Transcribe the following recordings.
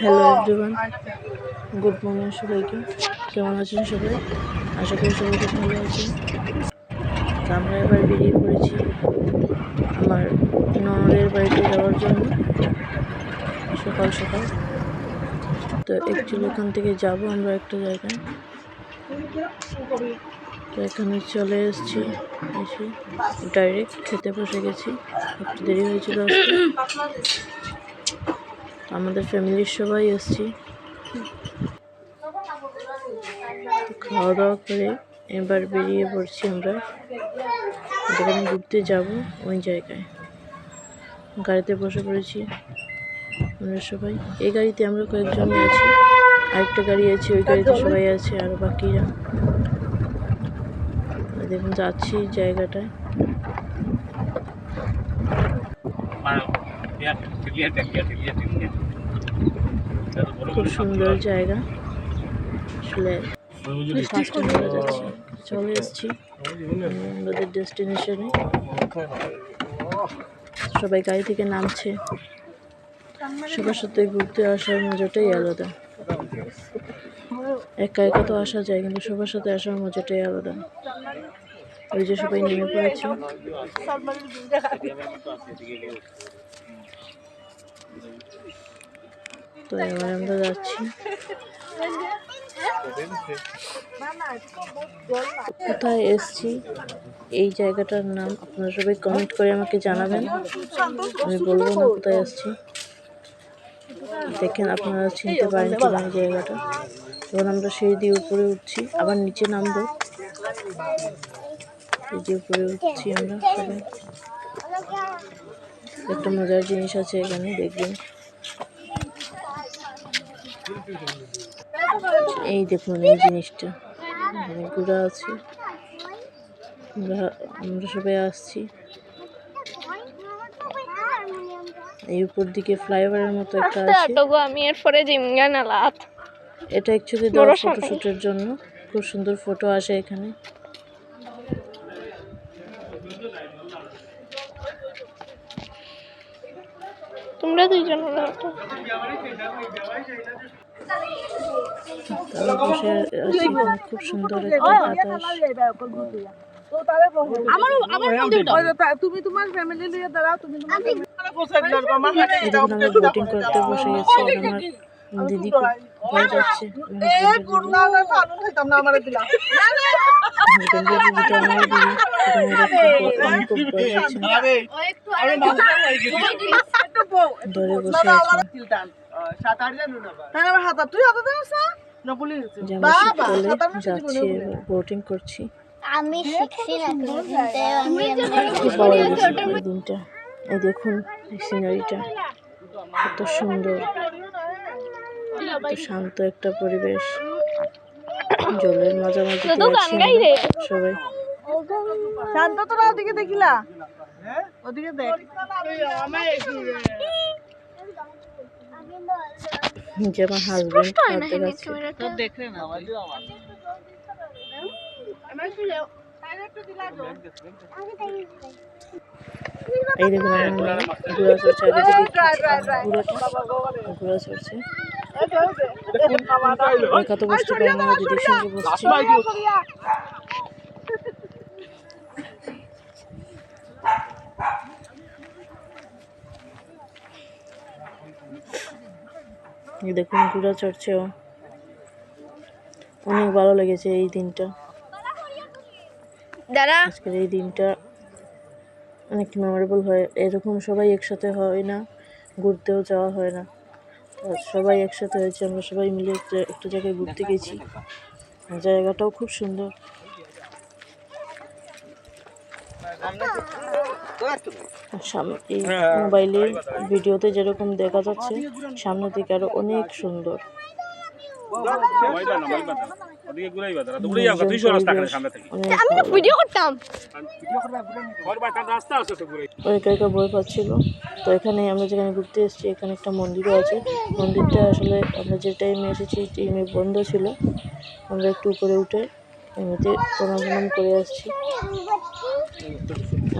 Hello everyone good morning সবাইকে। কেমন আছেন সবাই? আশা করি সবাই খুব ভালো আছেন। তো আমরা এবার বেরিয়ে পড়েছি আমার ননদের বাড়িতে যাওয়ার জন্য সকাল সকাল। তো অ্যাকচুয়ালি ওখান থেকে যাব আমরা একটা জায়গায়। তো এখানে চলে এসেছি এসে ডাইরেক্ট খেতে বসে গেছি। একটু দেরি হয়েছিল আমাদের ফ্যামিলির সবাই এসছি খাওয়া দাওয়া করে এবার বেরিয়ে পড়ছি আমরা। যেখানে ঘুরতে যাব ওই জায়গায়। গাড়িতে বসে পড়েছি আমরা সবাই। এই গাড়িতে আমরা কয়েকজনই আছি। আরেকটা গাড়ি আছে, ওই গাড়িতে সবাই আছে, আর বাকিরা। দেখুন, যাচ্ছি জায়গাটায়। খুব সুন্দর জায়গা। আসলে ফার্স্ট যাচ্ছি। চলে এসেছি আমাদের ডেস্টিনেশনে সবাই গাড়ি থেকে নামছে। সবার সাথে ঘুরতে আসার মজাটাই আলাদা। একা একা তো আসা যায় কিন্তু সবার সাথে আসার মজাটাই আলাদা। ওই যে সবাই নেমে পড়েছে। তো এবার আমরা যাচ্ছি। কোথায় এসছি? এই জায়গাটার নাম আপনারা সবাই কমেন্ট করে আমাকে জানাবেন। আমি বলব না কোথায় এসছি। দেখেন আপনারা চিনতে পারেন এই জায়গাটা। এবার আমরা সেই দিয়ে উপরে উঠছি, আবার নিচে নামবো। এই যে উপরে উঠছি আমরা সবাই। একটা মজার জিনিস আছে এখানে, দেখবেন। এই দেখুন এই জিনিসটা। ঘোড়া আছে। আমরা আমরা সবাই আসছি। এই উপর দিকে ফ্লাইওভারের মতো একটা আছে। আমি এরপরে জিমগা নালাত এটা অ্যাকচুয়ালি সাঁতার। ফটোশ্যুটের জন্য। খুব সুন্দর ফটো আসে এখানে। তোমরা দুইজন তারা বসে আছে খুব সুন্দর একটা বাতাস তুমি তোমার ফ্যামিলি নিয়ে দাঁড়াও তুমি আমরা বোটিং করতে বসে গেছি আমার দিদি ভয় যাচ্ছে ধরে বসে আছে হ্যাঁ হাতা তুই হাতা যাচ্ছি বোটিং করছি। আমি শিখছি না দিনটা। এই দেখুন এই সিনারিটা কত সুন্দর। কত শান্ত একটা পরিবেশ। জলের মাঝামাঝি আমরা সবাই। শান্ত তোরা ওদিকে দেখিলা? ওদিকে দেখ। যে আমার হাজবেন্ড হাতে গেছে দেখলে না এই দেখুন আমার মেয়ে ঘোড়া চড়ছে আগে যে ঘোড়াটা ঘোড়া চড়ছে একা তো বসতে পারি না দিদির সঙ্গে বসছি দেখুন ঘোড়া চড়ছে ও। অনেক ভালো লেগেছে এই দিনটা। দাদা আজকের এই দিনটা অনেক মেমোরেবল হয়। এরকম সবাই একসাথে হয় না ঘুরতেও যাওয়া হয় না। সবাই একসাথে হয়েছে আমরা সবাই মিলে একটা একটা জায়গায় ঘুরতে গেছি। জায়গাটাও খুব সুন্দর। এই মোবাইলে ভিডিওতে যেরকম দেখা যাচ্ছে সামনে থেকে আরও অনেক সুন্দর বই তো এখানে আমরা যেখানে ঘুরতে এসেছি এখানে একটা মন্দিরও আছে মন্দিরটা আসলে আমরা এসেছি বন্ধ ছিল আমরা একটু উপরে উঠে এমনিতে প্রণাম প্রণাম করে আসছি।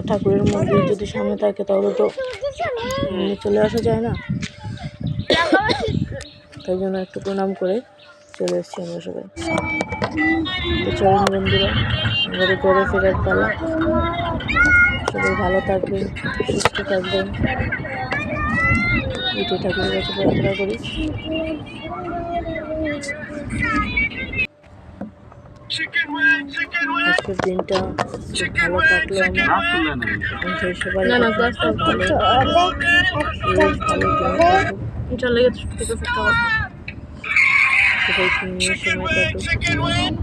ঠাকুরের মন্দির যদি সামনে থাকে তাহলে তো চলে আসা যায় না। তাই জন্য একটু প্রণাম করে চলে এসেছি আমরা সবাই। তো চলুন বন্ধুরা আমাদের ঘরে ফেরার পালা। সবাই ভালো থাকবেন, সুস্থ থাকবেন। ঠাকুরের কাছে প্রার্থনা করি। আজকের দিনটা খুব ভালো কাটলো আমার এবং সেই সবার না, না, ভালো glass টা বেশ ভালো দিন কাটুক। চলে গেছে থেকে ফেরত সবাইকে নিয়ে সময় কাটুক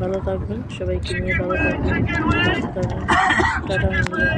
ভালো থাকবেন সবাইকে নিয়ে ভালো থাকবেন। সুস্থ থাকবেন। টাটা বন্ধুরা।